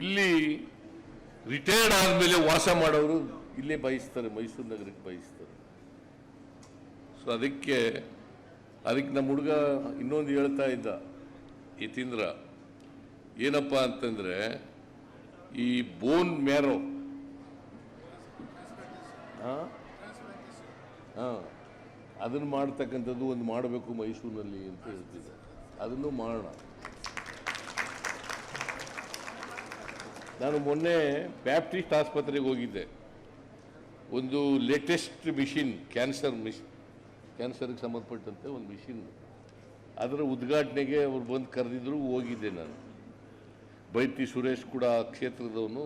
ಇಲ್ಲಿ ರಿಟೈರ್ಡ್ ಆದಮೇಲೆ ವಾಸ ಮಾಡೋರು ಇಲ್ಲೇ ಬಯಸ್ತಾರೆ, ಮೈಸೂರು ನಗರಕ್ಕೆ ಬಯಸ್ತಾರೆ. ಸೊ ಅದಕ್ಕೆ ಅದಕ್ಕೆ ನಮ್ಮ ಹುಡುಗ ಇನ್ನೊಂದು ಹೇಳ್ತಾ ಇದ್ದ, ಯತೀಂದ್ರ, ಏನಪ್ಪ ಅಂತಂದ್ರೆ ಈ ಬೋನ್ ಮ್ಯಾರೋ ಹಾಂ ಅದನ್ನು ಮಾಡ್ತಕ್ಕಂಥದ್ದು ಒಂದು ಮಾಡಬೇಕು ಮೈಸೂರಿನಲ್ಲಿ ಅಂತ ಹೇಳ್ತಿದ್ದೆ. ಅದನ್ನು ಮಾಡೋಣ. ನಾನು ಮೊನ್ನೆ ಬ್ಯಾಪ್ಟಿಸ್ಟ್ ಆಸ್ಪತ್ರೆಗೆ ಹೋಗಿದ್ದೆ. ಒಂದು ಲೇಟೆಸ್ಟ್ ಮಿಷಿನ್ ಕ್ಯಾನ್ಸರ್ ಮಿಷ್ ಕ್ಯಾನ್ಸರ್ಗೆ ಸಂಬಂಧಪಟ್ಟಂತೆ ಒಂದು ಮಿಷಿನ್ ಅದರ ಉದ್ಘಾಟನೆಗೆ ಅವ್ರು ಬಂದು ಕರೆದಿದ್ರು, ಹೋಗಿದ್ದೆ ನಾನು. ಬೈತಿ ಸುರೇಶ್ ಕೂಡ ಆ ಕ್ಷೇತ್ರದವನು,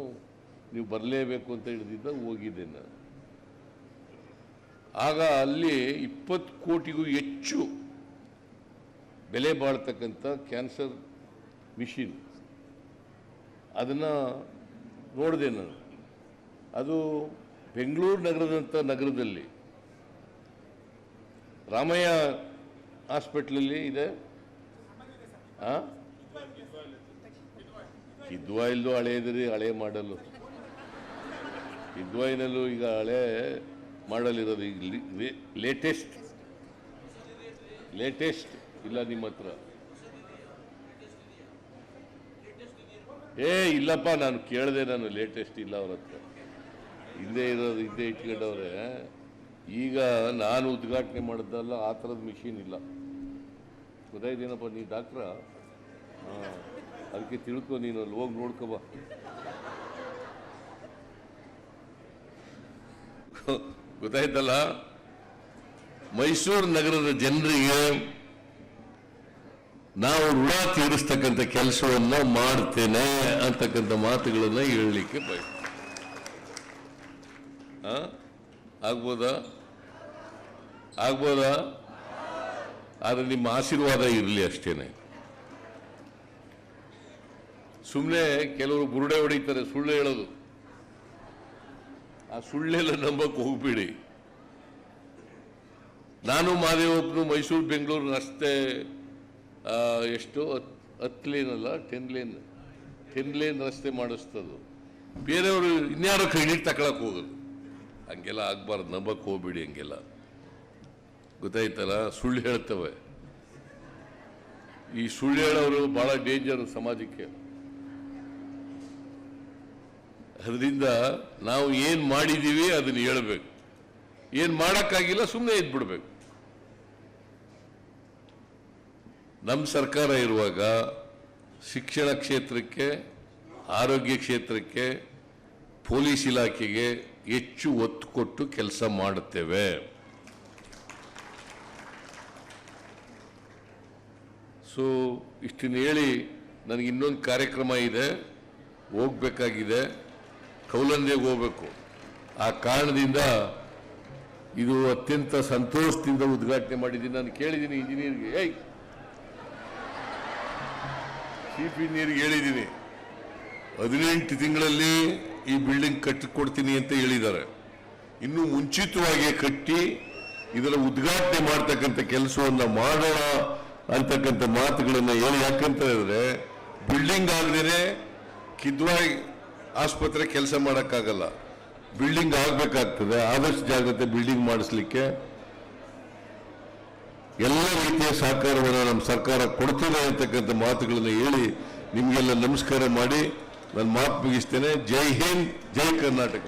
ನೀವು ಬರಲೇಬೇಕು ಅಂತ ಹಿಡಿದಿದ್ದ ಹೋಗಿದ್ದೆ ನಾನು. ಆಗ ಅಲ್ಲಿ ಇಪ್ಪತ್ತು ಕೋಟಿಗೂ ಹೆಚ್ಚು ಬೆಲೆ ಬಾಳ್ತಕ್ಕಂಥ ಕ್ಯಾನ್ಸರ್ ಮಿಷಿನ್ ಅದನ್ನು ನೋಡಿದೆ ನಾನು. ಅದು ಬೆಂಗಳೂರು ನಗರದಂಥ ನಗರದಲ್ಲಿ ರಾಮಯ್ಯ ಹಾಸ್ಪಿಟ್ಲಲ್ಲಿ ಇದೆ. ಆ? ಇದ್ವಾ ಇಲ್ದೋ ಹಳೆಯದ್ರಿ ಹಳೆ ಮಾಡಲು ಇದ್ವಾಯಿನಲ್ಲೂ ಈಗ ಹಳೆ ಮಾಡಲಿರೋದು ಈಗ ಲೇಟೆಸ್ಟ್ ಲೇಟೆಸ್ಟ್ ಇಲ್ಲ ನಿಮ್ಮ ಹತ್ರ. ಏ, ಇಲ್ಲಪ್ಪ, ನಾನು ಕೇಳಿದೆ ನಾನು ಲೇಟೆಸ್ಟ್ ಇಲ್ಲ ಅವ್ರ ಹತ್ರ. ಹಿಂದೆ ಇರೋದು ಹಿಂದೆ ಇಟ್ಕೊಂಡವ್ರೆ. ಈಗ ನಾನು ಉದ್ಘಾಟನೆ ಮಾಡಿದ್ದಲ್ಲ, ಆ ಥರದ ಮಿಷಿನ್ ಇಲ್ಲ. ಗೊತ್ತಾಯ್ತೇನಪ್ಪ, ನೀ ಡಾಕ್ಟ್ರ ಅದಕ್ಕೆ ತಿಳ್ಕೊ, ನೀನು ಅಲ್ಲಿ ಹೋಗಿ ನೋಡ್ಕೋಬ ಗೊತ್ತಾಯ್ತಲ್ಲ? ಮೈಸೂರು ನಗರದ ಜನರಿಗೆ ನಾವು ಋಣ ತೀರಿಸ್ತಕ್ಕಂಥ ಕೆಲಸವನ್ನ ಮಾಡ್ತೇನೆ ಅಂತಕ್ಕಂಥ ಮಾತುಗಳನ್ನ ಹೇಳಲಿಕ್ಕೆ ಬಯ ಆಗ್ಬೋದಾ? ಆಗ್ಬೋದಾ? ಆದ್ರೆ ನಿಮ್ಮ ಆಶೀರ್ವಾದ ಇರಲಿ ಅಷ್ಟೇನೆ. ಸುಮ್ಮನೆ ಕೆಲವರು ಬುರುಡೆ ಹೊಡಿತಾರೆ, ಸುಳ್ಳು ಹೇಳೋದು. ಆ ಸುಳ್ಳೆಲ್ಲ ನಂಬಕ್ಕೆ ಹೋಗ್ಬೇಡಿ. ನಾನು ಮಾದೇವಪ್ಪನು ಮೈಸೂರು, ಬೆಂಗಳೂರು ರಸ್ತೆ ಎಷ್ಟು? ಹತ್- ಹತ್ತು ಲೇನ್ ಅಲ್ಲ ಟೆನ್ ಲೇನ್ ಟೆನ್ ಲೇನ್ ರಸ್ತೆ ಮಾಡಿಸ್ತದು. ಬೇರೆಯವರು ಇನ್ಯಾರೋ ಕ್ರೆಡಿಟ್ ತಗೊಳಕ್ ಹೋಗೋದು. ಹಂಗೆಲ್ಲ ಆಗ್ಬಾರ್ದು, ನಂಬಕ್ ಹೋಗ್ಬಿಡಿ ಹಂಗೆಲ್ಲ. ಗೊತ್ತಾಯ್ತಲ್ಲ? ಸುಳ್ಳು ಹೇಳ್ತವೆ. ಈ ಸುಳ್ಳು ಹೇಳೋರು ಬಹಳ ಡೇಂಜರ್ ಸಮಾಜಕ್ಕೆ. ಅದರಿಂದ ನಾವು ಏನು ಮಾಡಿದ್ದೀವಿ ಅದನ್ನ ಹೇಳಬೇಕು. ಏನು ಮಾಡೋಕ್ಕಾಗಿಲ್ಲ ಸುಮ್ಮನೆ ಇದ್ಬಿಡ್ಬೇಕು. ನಮ್ಮ ಸರ್ಕಾರ ಇರುವಾಗ ಶಿಕ್ಷಣ ಕ್ಷೇತ್ರಕ್ಕೆ, ಆರೋಗ್ಯ ಕ್ಷೇತ್ರಕ್ಕೆ, ಪೊಲೀಸ್ ಇಲಾಖೆಗೆ ಹೆಚ್ಚು ಒತ್ತು ಕೊಟ್ಟು ಕೆಲಸ ಮಾಡುತ್ತೇವೆ. ಸೊ ಇಷ್ಟನ್ನು ಹೇಳಿ ನನಗೆ ಇನ್ನೊಂದು ಕಾರ್ಯಕ್ರಮ ಇದೆ, ಹೋಗಬೇಕಾಗಿದೆ ಕೌಲಂದೆಗೆ ಹೋಗಬೇಕು. ಆ ಕಾರಣದಿಂದ ಇದು ಅತ್ಯಂತ ಸಂತೋಷದಿಂದ ಉದ್ಘಾಟನೆ ಮಾಡಿದ್ದೀನಿ. ನಾನು ಕೇಳಿದ್ದೀನಿ ಇಂಜಿನಿಯರ್ಗೆ, ಏಯ್ ಚೀಫ್ ನೀರಿಗೆ ಹೇಳಿದ್ದೀನಿ ಹದಿನೆಂಟು ತಿಂಗಳಲ್ಲಿ ಈ ಬಿಲ್ಡಿಂಗ್ ಕಟ್ಟಿಕೊಡ್ತೀನಿ ಅಂತ ಹೇಳಿದ್ದಾರೆ. ಇನ್ನು ಮುಂಚಿತವಾಗಿ ಕಟ್ಟಿ ಇದರ ಉದ್ಘಾಟನೆ ಮಾಡ್ತಕ್ಕಂಥ ಕೆಲಸವನ್ನ ಮಾಡೋಣ ಅಂತಕ್ಕಂಥ ಮಾತುಗಳನ್ನು ಹೇಳಿ ಯಾಕಂತ ಹೇಳಿದ್ರೆ ಬಿಲ್ಡಿಂಗ್ ಆಗದೇನೆ ಕಿದ್ವಾಯ್ ಆಸ್ಪತ್ರೆ ಕೆಲಸ ಮಾಡೋಕ್ಕಾಗಲ್ಲ. ಬಿಲ್ಡಿಂಗ್ ಆಗಬೇಕಾಗ್ತದೆ, ಆದಷ್ಟು ಜಾಗ್ರತೆ ಬಿಲ್ಡಿಂಗ್ ಮಾಡಿಸ್ಲಿಕ್ಕೆ. ಎಲ್ಲ ರೀತಿಯ ಸಹಕಾರವನ್ನು ನಮ್ಮ ಸರ್ಕಾರ ಕೊಡ್ತಿದೆ ಅಂತಕ್ಕಂಥ ಮಾತುಗಳನ್ನು ಹೇಳಿ ನಿಮಗೆಲ್ಲ ನಮಸ್ಕಾರ ಮಾಡಿ ನಾನು ಮಾತು ಮುಗಿಸ್ತೇನೆ. ಜೈ ಹಿಂದ್, ಜೈ ಕರ್ನಾಟಕ.